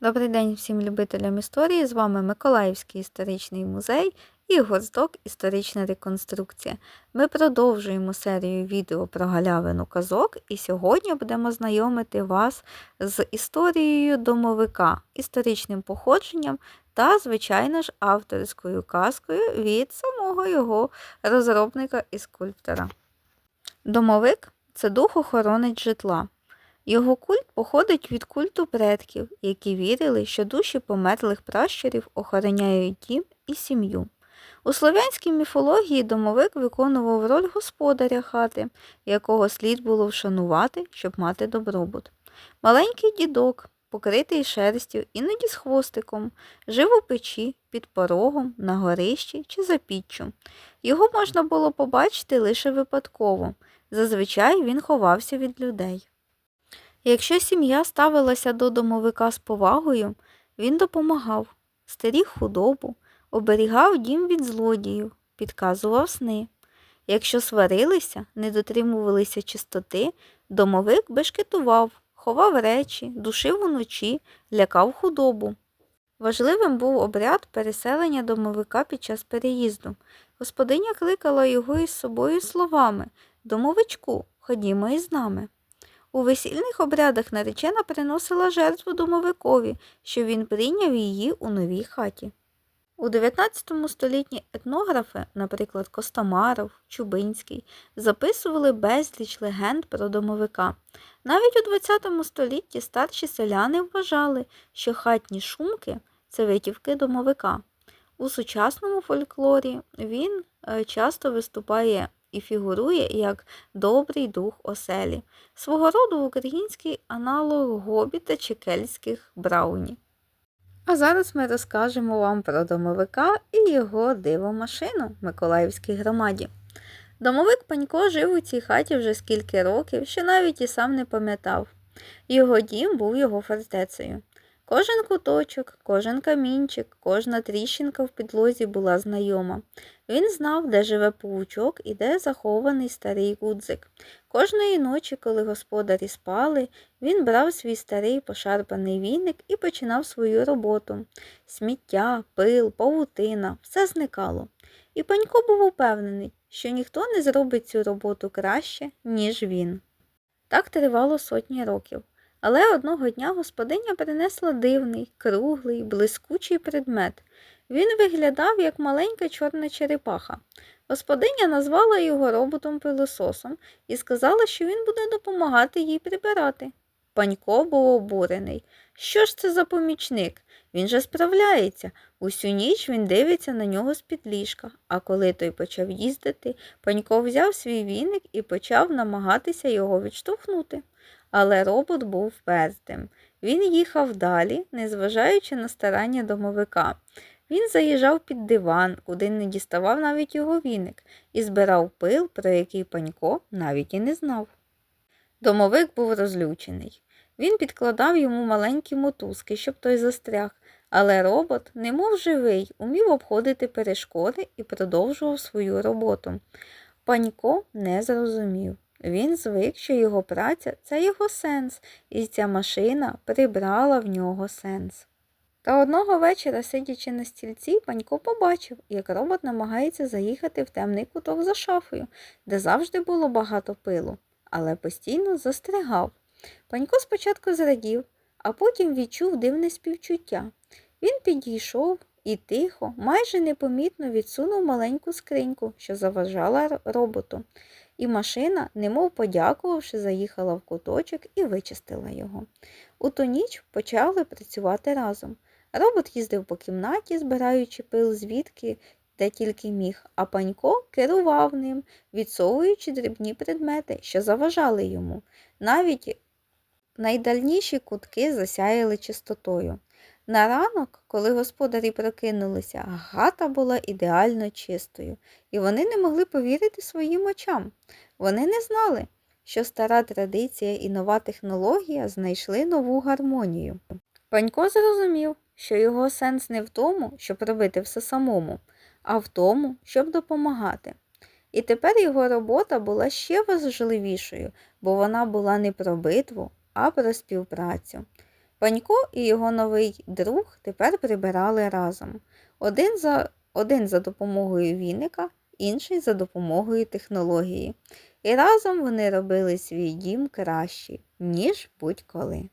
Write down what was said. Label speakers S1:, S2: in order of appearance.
S1: Добрий день всім любителям історії. З вами Миколаївський історичний музей і гурток Історична реконструкція. Ми продовжуємо серію відео про галявину казок, і сьогодні будемо знайомити вас з історією домовика, історичним походженням та, звичайно ж, авторською казкою від самого його розробника і скульптора. Домовик це дух охоронець житла. Його культ походить від культу предків, які вірили, що душі померлих пращурів охороняють дім і сім'ю. У слов'янській міфології домовик виконував роль господаря хати, якого слід було вшанувати, щоб мати добробут. Маленький дідок, покритий шерстю, іноді з хвостиком, жив у печі, під порогом, на горищі чи за піччю. Його можна було побачити лише випадково. Зазвичай він ховався від людей. Якщо сім'я ставилася до домовика з повагою, він допомагав, стеріг худобу, оберігав дім від злодіїв, підказував сни. Якщо сварилися, не дотримувалися чистоти, домовик бешкетував, ховав речі, душив уночі, лякав худобу. Важливим був обряд переселення домовика під час переїзду. Господиня кликала його із собою словами Домовичку, ходімо із нами. У весільних обрядах наречена приносила жертву домовикові, що він прийняв її у новій хаті. У 19 столітті етнографи, наприклад, Костомаров, Чубинський, записували безліч легенд про домовика. Навіть у 20 столітті старші селяни вважали, що хатні шумки це витівки домовика. У сучасному фольклорі він е, часто виступає і фігурує як добрий дух оселі, свого роду український аналог гобіта чи кельтських брауні. А зараз ми розкажемо вам про домовика і його дивомашину в Миколаївській громаді. Домовик Панько жив у цій хаті вже скільки років, що навіть і сам не пам'ятав. Його дім був його фортецею. Кожен куточок, кожен камінчик, кожна тріщинка в підлозі була знайома. Він знав, де живе павучок і де захований старий гудзик. Кожної ночі, коли господарі спали, він брав свій старий пошарпаний віник і починав свою роботу. Сміття, пил, павутина, все зникало. І панько був упевнений, що ніхто не зробить цю роботу краще, ніж він. Так тривало сотні років. Але одного дня господиня принесла дивний, круглий, блискучий предмет. Він виглядав як маленька чорна черепаха. Господиня назвала його роботом пилососом і сказала, що він буде допомагати їй прибирати. Панько був обурений. Що ж це за помічник? Він же справляється. Усю ніч він дивиться на нього з-під ліжка, а коли той почав їздити, панько взяв свій віник і почав намагатися його відштовхнути. Але робот був впертим. Він їхав далі, незважаючи на старання домовика. Він заїжджав під диван, куди не діставав навіть його віник, і збирав пил, про який панько навіть і не знав. Домовик був розлючений. Він підкладав йому маленькі мотузки, щоб той застряг, але робот, немов живий, умів обходити перешкоди і продовжував свою роботу. Панько не зрозумів. Він звик, що його праця це його сенс, і ця машина прибрала в нього сенс. Та одного вечора, сидячи на стільці, панько побачив, як робот намагається заїхати в темний куток за шафою, де завжди було багато пилу, але постійно застрягав. Панько спочатку зрадів, а потім відчув дивне співчуття. Він підійшов і тихо, майже непомітно відсунув маленьку скриньку, що заважала роботу і машина, немов подякувавши, заїхала в куточок і вичистила його. У ту ніч почали працювати разом. Робот їздив по кімнаті, збираючи пил звідки, де тільки міг, а панько керував ним, відсовуючи дрібні предмети, що заважали йому. Навіть найдальніші кутки засяяли чистотою. На ранок, коли господарі прокинулися, гата була ідеально чистою, і вони не могли повірити своїм очам. Вони не знали, що стара традиція і нова технологія знайшли нову гармонію. Панько зрозумів, що його сенс не в тому, щоб робити все самому, а в тому, щоб допомагати. І тепер його робота була ще важливішою, бо вона була не про битву, а про співпрацю. Панько і його новий друг тепер прибирали разом. Один за, один за допомогою віника, інший за допомогою технології. І разом вони робили свій дім краще, ніж будь-коли.